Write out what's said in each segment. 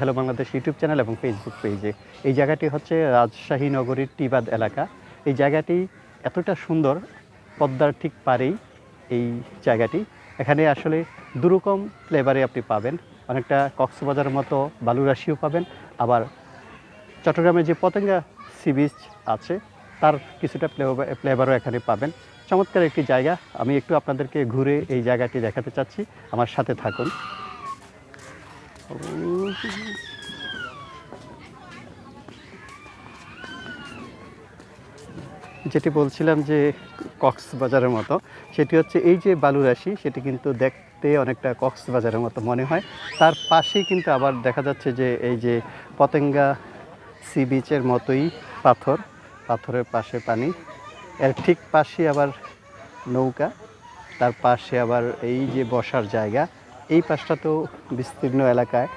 Hello Bangladesh YouTube channel এবং Facebook পেজে এই জায়গাটি হচ্ছে রাজশাহী নগরীর টিবাদ এলাকা। এই জায়গাটি এতটা সুন্দর, পদ্মার ঠিক পারেই এই জায়গাটি। এখানে আসলে দুরকম ফ্লেভারে আপনি পাবেন। অনেকটা কক্সবাজারের মতো বালুরাশিও পাবেন। আবার চট্টগ্রামে যে পতেঙ্গা সি বিচ আছে, তার কিছুটা ফ্লেভারও এখানে পাবেন। চমৎকার একটি জায়গা। আমি একটু আপনাদেরকে ঘুরে এই জায়গাটি দেখাতে চাচ্ছি। আমার সাথে থাকুন। যেটি বলছিলাম যে কক্সবাজারের মতো, সেটি হচ্ছে এই যে বালুরাশি সেটি কিন্তু দেখতে অনেকটা কক্সবাজারের মতো মনে হয়। তার পাশেই কিন্তু আবার দেখা যাচ্ছে যে এই যে পতেঙ্গা সি বিচের মতোই পাথর, পাথরের পাশে পানি। এর ঠিক পাশে আবার নৌকা, তার পাশে আবার এই যে বসার জায়গা। এই পাশটাতেও বিস্তীর্ণ এলাকায়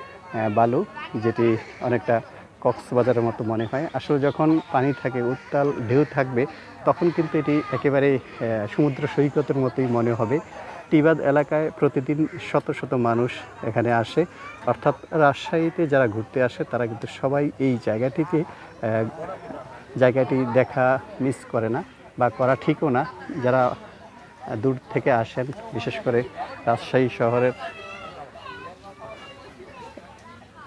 বালু যেটি অনেকটা কক্সবাজারের মতো মনে হয়। আসলে যখন পানি থাকে উত্তাল ঢেউ থাকবে তখন কিন্তু এটি একেবারে সমুদ্র সৈকতের মতোই মনে হবে। টিবাদ এলাকায় প্রতিদিন শত শত মানুষ এখানে আসে। অর্থাৎ রাজশাহীতে যারা ঘুরতে আসে তারা কিন্তু সবাই এই জায়গাটিতে আহ, জায়গাটি দেখা মিস করে না বা করা ঠিকও না। যারা দূর থেকে আসেন বিশেষ করে রাজশাহী শহরের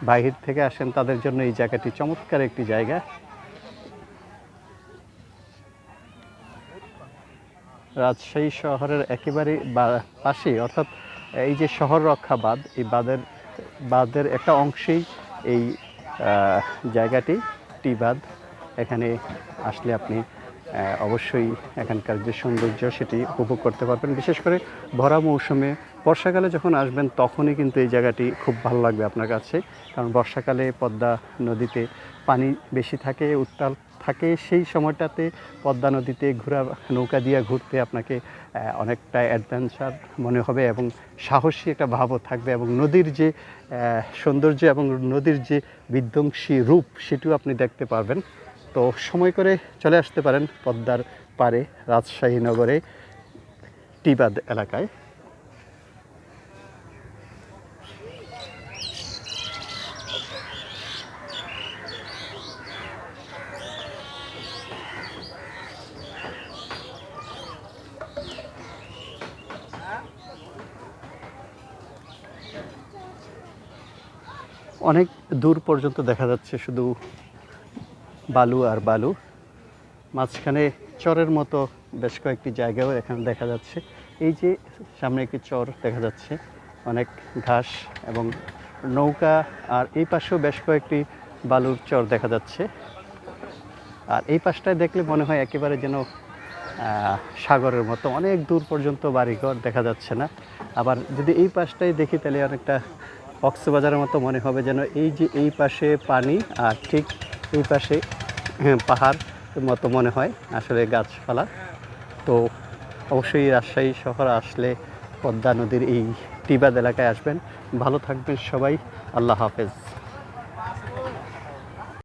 বাহির থেকে আসেন, তাদের জন্য এই জায়গাটি চমৎকার একটি জায়গা। রাজশাহী শহরের একেবারে পাশেই, অর্থাৎ এই যে শহর রক্ষা বাঁধ, এই বাঁধের বাঁধের একটা অংশেই এই জায়গাটি, টি বাঁধ। এখানে আসলে আপনি অবশ্যই এখানকার যে সৌন্দর্য সেটি উপভোগ করতে পারবেন। বিশেষ করে ভরা মৌসুমে বর্ষাকালে যখন আসবেন, তখনই কিন্তু এই জায়গাটি খুব ভালো লাগবে আপনার কাছে। কারণ বর্ষাকালে পদ্মা নদীতে পানি বেশি থাকে, উত্তাল থাকে। সেই সময়টাতে পদ্মা নদীতে ঘোরা, নৌকা দিয়ে ঘুরতে আপনাকে অনেকটা অ্যাডভেঞ্চার মনে হবে এবং সাহসী একটা ভাবও থাকবে এবং নদীর যে সৌন্দর্য এবং নদীর যে বিধ্বংসী রূপ, সেটিও আপনি দেখতে পারবেন। তো সময় করে চলে আসতে পারেন পদ্মার পারে রাজশাহী নগরে, টিবাদ এলাকায়। অনেক দূর পর্যন্ত দেখা যাচ্ছে শুধু বালু আর বালু। মাঝখানে চরের মতো বেশ কয়েকটি জায়গাও এখানে দেখা যাচ্ছে। এই যে সামনে একটি চর দেখা যাচ্ছে, অনেক ঘাস এবং নৌকা, আর এই পাশেও বেশ কয়েকটি বালুর চর দেখা যাচ্ছে। আর এই পাশটায় দেখলে মনে হয় একেবারে যেন সাগরের মতো। অনেক দূর পর্যন্ত বাড়িঘর দেখা যাচ্ছে না। আবার যদি এই পাশটাই দেখি তাহলে অনেকটা কক্সবাজারের মতো মনে হবে যেন এই যে এই পাশে পানি, আর ঠিক এই পাশে হ্যাঁ, পাহাড় মতো মনে হয় আসলে গাছপালা। তো অবশ্যই রাজশাহী শহর আসলে পদ্মা নদীর এই টিবাদ এলাকায় আসবেন। ভালো থাকবেন সবাই। আল্লাহ হাফেজ।